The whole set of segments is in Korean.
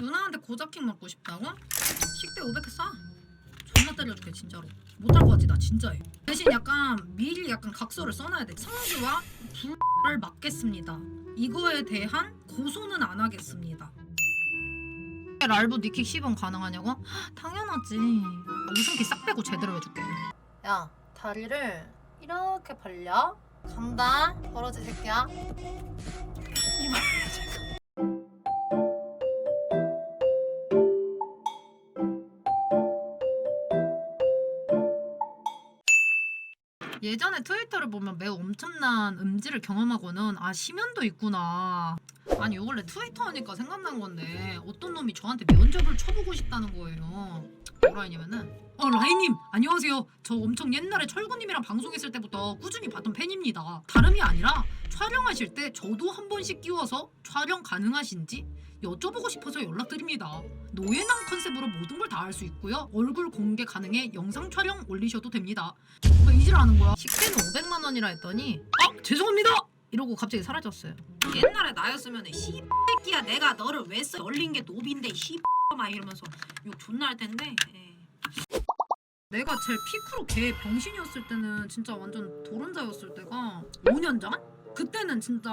누나한테 고자킹 먹고 싶다고? 식대 500개 싸. 존나 때려줄게 진짜로. 못할 것 같지 나 진짜해. 대신 약간 미리 약간 각서를 써놔야 돼. 성지와 불을 막겠습니다. 이거에 대한 고소는 안 하겠습니다. 랄브 니킥 10원 가능하냐고? 헉, 당연하지. 웃음기 싹 빼고 제대로 해줄게. 야 다리를 이렇게 벌려 간다 벌어지 새끼야 예전에 트위터를 보면 매우 엄청난 음지를 경험하고는 아 심연도 있구나. 아니 요 원래 트위터 하니까 생각난 건데 어떤 놈이 저한테 면접을 쳐보고 싶다는 거예요. 뭐라 했냐면은 어 라이님 안녕하세요. 저 엄청 옛날에 철구님이랑 방송했을 때부터 꾸준히 봤던 팬입니다. 다름이 아니라 촬영하실 때 저도 한 번씩 끼워서 촬영 가능하신지 여쭤보고 싶어서 연락드립니다. 노예남 컨셉으로 모든 걸 다 할 수 있고요. 얼굴 공개 가능해 영상 촬영 올리셔도 됩니다. 뭐 이질하는 거야. 식대는 500만 원이라 했더니 아 죄송합니다. 이러고 갑자기 사라졌어요. 옛날에 나였으면 씨새끼야 내가 너를 왜 써? 열린 게 노비인데 씨막 이러면서 욕 존나 할 텐데. 예. 내가 제일 피크로 개 병신이었을 때는 진짜 완전 도른자였을 때가 5년 전? 그때는 진짜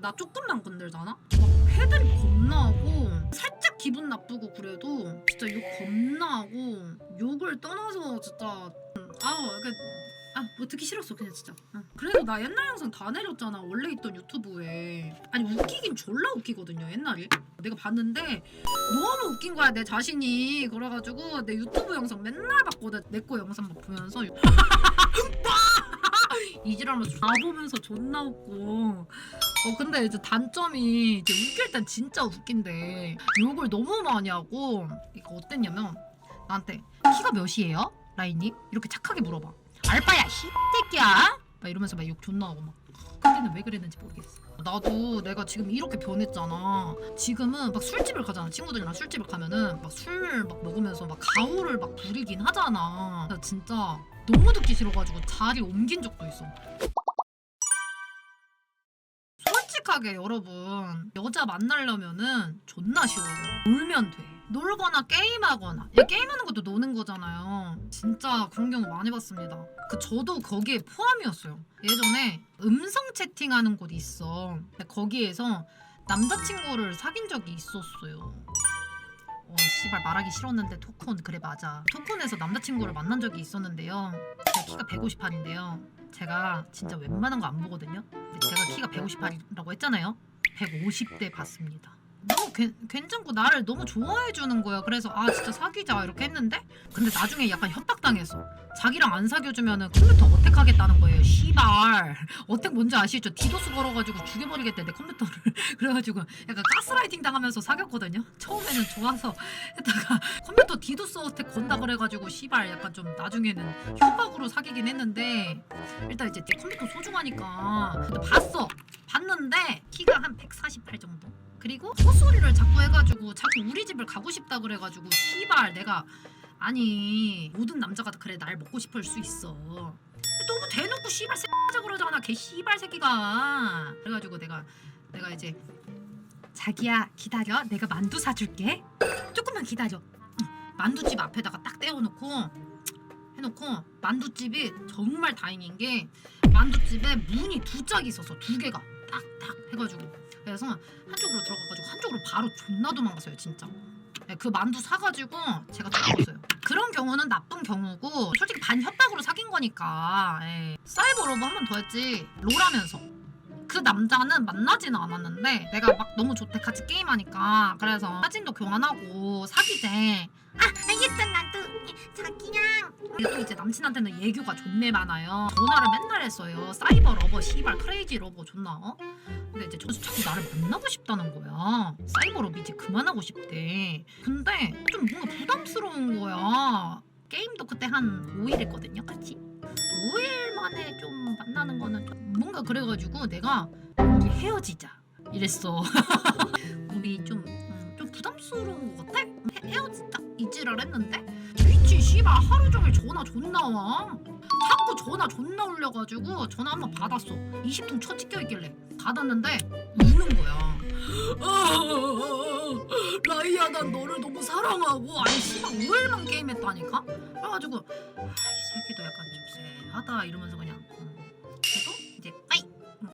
나 조금만 건들잖아? 막 패들이 겁나 하고 살짝 기분 나쁘고 그래도 진짜 욕 겁나 하고 욕을 떠나서 진짜 음, 아우 이게 아뭐 듣기 싫었어 그냥 진짜. 응. 그래도 나 옛날 영상 다 내렸잖아 원래 있던 유튜브에. 아니 웃기긴 졸라 웃기거든요 옛날에 내가 봤는데 너무 웃긴 거야 내 자신이. 그래가지고 내 유튜브 영상 맨날 봤거든 내 거 영상 막 보면서. 이지랄하면서 다 보면서 존나 웃고 어 근데 이제 단점이 이제 웃길 땐 진짜 웃긴데 욕을 너무 많이 하고 이거 어땠냐면 나한테 키가 몇이에요? 라인님? 이렇게 착하게 물어봐 알바야 씨새끼야. 막 이러면서 막 욕 존나 하고 막. 그때는 왜 그랬는지 모르겠어. 나도 내가 지금 이렇게 변했잖아. 지금은 막 술집을 가잖아. 친구들이랑 술집을 가면은 막 술 막 먹으면서 막 가오를 막 부리긴 하잖아. 나 진짜 너무 듣기 싫어가지고 자리 옮긴 적도 있어 솔직하게 여러분 여자 만나려면은 존나 쉬워요. 놀면 돼. 놀거나 게임하거나. 얘 게임하는 것도 노는 거잖아요. 진짜 그런 경우 많이 봤습니다. 그 저도 거기에 포함이었어요. 예전에 음성 채팅하는 곳이 있어. 거기에서 남자친구를 사귄 적이 있었어요. 어 씨발 말하기 싫었는데 토콘 그래 맞아. 토콘에서 남자친구를 만난 적이 있었는데요. 제가 키가 158인데요. 제가 진짜 웬만한 거 안 보거든요 제가 키가 158이라고 했잖아요. 150대 봤습니다 너무 괜- 괜찮고 나를 너무 좋아해 주는 거야. 그래서 아 진짜 사귀자. 이렇게 했는데? 근데 나중에 약간 협박당했어 자기랑 안 사귀어주면은 컴퓨터 어택하겠다는 거예요. 씨발. 어택 뭔지 아시죠? 디도스 걸어가지고 죽여버리겠대 내 컴퓨터를. 그래가지고 약간 가스라이팅 당하면서 사귀었거든요. 처음에는 좋아서 했다가 컴퓨터 디도스 어택 건다 그래가지고 씨발 약간 좀 나중에는 협박으로 사귀긴 했는데 일단 이제 내 컴퓨터 소중하니까. 근데 봤어. 봤는데 키가 한 148 정도 그리고 헛소리를 자꾸 해가지고 자꾸 우리 집을 가고 싶다 그래가지고 씨발 내가 아니 모든 남자가 다 그래 날 먹고 싶을 수 있어. 너무 대놓고 씨발 새끼자 그러잖아 개 씨발 새끼가. 그래가지고 내가 내가 이제 자기야 기다려. 내가 만두 사줄게. 조금만 기다려. 응, 만두집 앞에다가 딱 떼어놓고 해놓고 만두집이 정말 다행인 게 만두집에 문이 두 짝이 있어서 두 개가 딱딱 해가지고 그래서 한쪽으로 들어가가지고 한쪽으로 바로 존나 도망갔어요 진짜. 네, 그 만두 사가지고 제가 쫓아갔어요. 그런 경우는 나쁜 경우고 솔직히 반 협박으로 사귄 거니까 예. 사이버 로브 한 번 더 했지 롤하면서. 그 남자는 만나지는 않았는데 내가 막 너무 좋대 같이 게임하니까. 그래서 사진도 교환하고 사귀재 아 알겠다 나도. 자기랑 근데 또 이제 남친한테는 예교가 존내 많아요. 전화를 맨날 했어요. 사이버 러버 씨발 크레이지 러버 존나 어? 근데 이제 저 자꾸 나를 만나고 싶다는 거야. 사이버 러브 이제 그만하고 싶대. 근데 좀 뭔가 부담스러운 거야. 게임도 그때 한 5일 했거든요 같이. 5일 만에 좀 만나는 거는 좀 뭔가 그래가지고 내가 우리 헤어지자 이랬어. 우리 좀, 음, 좀 부담스러운 것 같아? 헤, 헤어지자. 이 지랄 했는데? 미친 씨발 하루 종일 전화 존나 와. 자꾸 전화 존나 올려가지고 전화 한 번 받았어. 20통 쳐 찍혀 있길래 받았는데 우는 거야 라이야 야난 너를 너무 사랑하고 아니 씨발 5일만 게임했다니까 그래가지고 아 이 새끼도 약간 좀 쎄하다 이러면서 그냥 음. 그래도 이제 음,